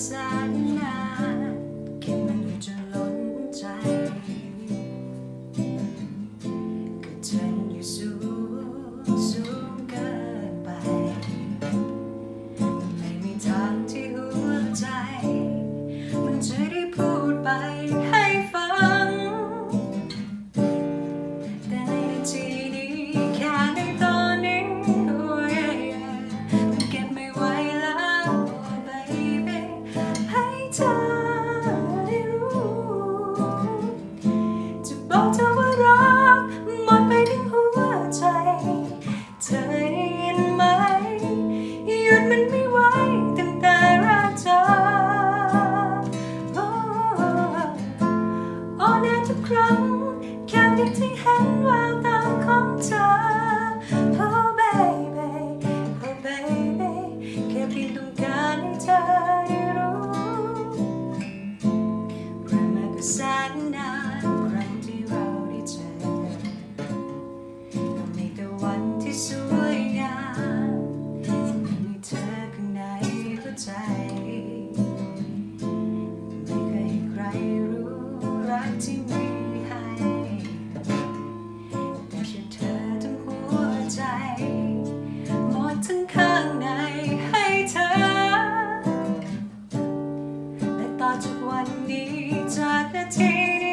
inside. ครั้ง แค่นึกถึงเห็นแววตาของเธอ Oh baby Oh baby แค่เพียงต้องการให้เธอ ทุกวันนี้จากนาที